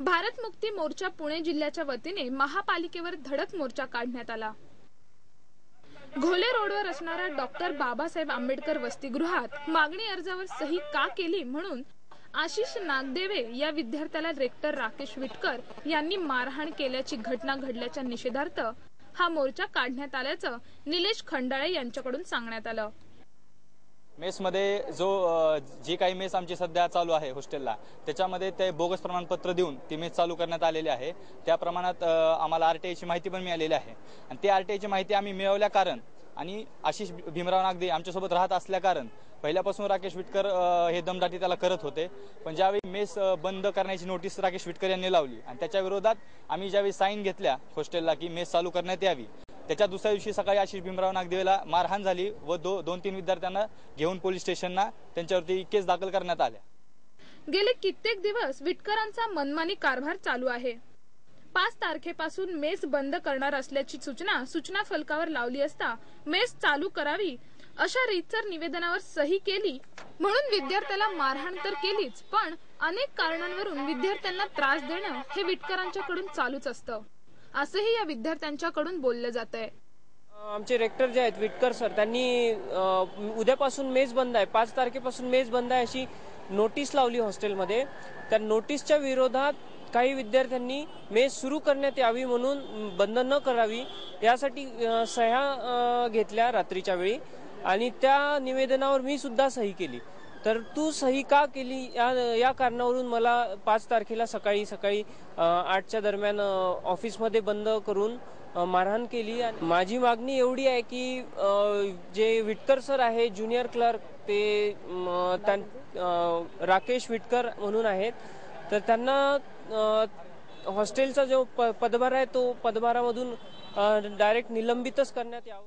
भारत मुक्ती मोर्चा पुणे जिल्ह्याच्या वतीने महापालिकेवर धडक मोर्चा काढण्यात आला. घोले रोडवर असणाऱ्या डॉक्टर बाबासाहेब आंबेडकर वसतिगृहात मागणी अर्जावर सही का केली म्हणून आशिष नागदेवे या विद्यार्थ्याला रेक्टर राकेश विटकर यांनी मारहाण केल्याची घटना घडल्याच्या निषेधार्थ हा मोर्चा काढण्यात आल्याचं निलेश खंडाळे यांच्याकडून सांगण्यात आलं. मेसमध्ये जो जी काही मेस आमची सध्या चालू आहे हॉस्टेलला त्याच्यामध्ये ते बोगस प्रमाणपत्र देऊन ती मेस चालू करण्यात आलेली आहे. त्या प्रमाणात अ, आम्हाला आरटीआयची माहिती पण मिळालेली आहे. आणि ती आरटीआयची माहिती आम्ही मिळवल्या कारण आणि आशिष भीमराव नागदे आमच्यासोबत राहत असल्याकारण पहिल्यापासून राकेश विटकर हे दमदाटी त्याला करत होते. पण ज्यावेळी मेस बंद करण्याची नोटीस राकेश विटकर यांनी लावली आणि त्याच्या विरोधात आम्ही ज्यावेळी साईन घेतल्या हॉस्टेलला की मेस चालू करण्यात यावी त्याच्या दुसऱ्या दिवशी सकाळी आशिष भीमराव नागदेवेला मारहाण झाली व दो दोन तीन विद्यार्थ्यांना घेऊन पोलीस स्टेशनला त्यांच्यावरती केस दाखल करण्यात आल्या. गेले कित्येक दिवस विटकरांचा मनमानी कारभार चालू आहे. पाच तारखेपासून मेस बंद करणार असल्याची सूचना सूचना फलकावर लावली असता मेस चालू करावी अशा रीतसर निवेदनावर सही केली म्हणून विद्यार्थ्याला मारहाण तर केलीच पण अनेक कारणांवरून विद्यार्थ्यांना त्रास देणं हे विटकरांच्याकडून चालूच असतं. असंही या विद्यार्थ्यांच्याकडून बोललं जात आहे आमचे रेक्टर जे आहेत विटकर सर त्यांनी उद्यापासून मेज बंद आहे. पाच तारखेपासून मेज बंद आहे अशी नोटीस लावली हॉस्टेलमध्ये त्या नोटीसच्या विरोधात काही विद्यार्थ्यांनी मेज सुरू करण्यात यावी म्हणून बंद न करावी यासाठी सह्या घेतल्या रात्रीच्या वेळी. आणि त्या निवेदनावर मी सुद्धा सही केली. तर तू सही का केली? या या कारणावरून मला पाच तारखेला सकाळी सकाळी आठच्या दरम्यान ऑफिसमध्ये बंद करून मारहाण केली आणि माझी मागणी एवढी आहे की जे विटकर सर आहे ज्युनियर क्लर्क ते त्यां- राकेश विटकर म्हणून आहेत. तर त्यांना हॉस्टेलचा जो प- पदभार आहे तो पदभारामधून डायरेक्ट निलंबितच करण्यात यावं.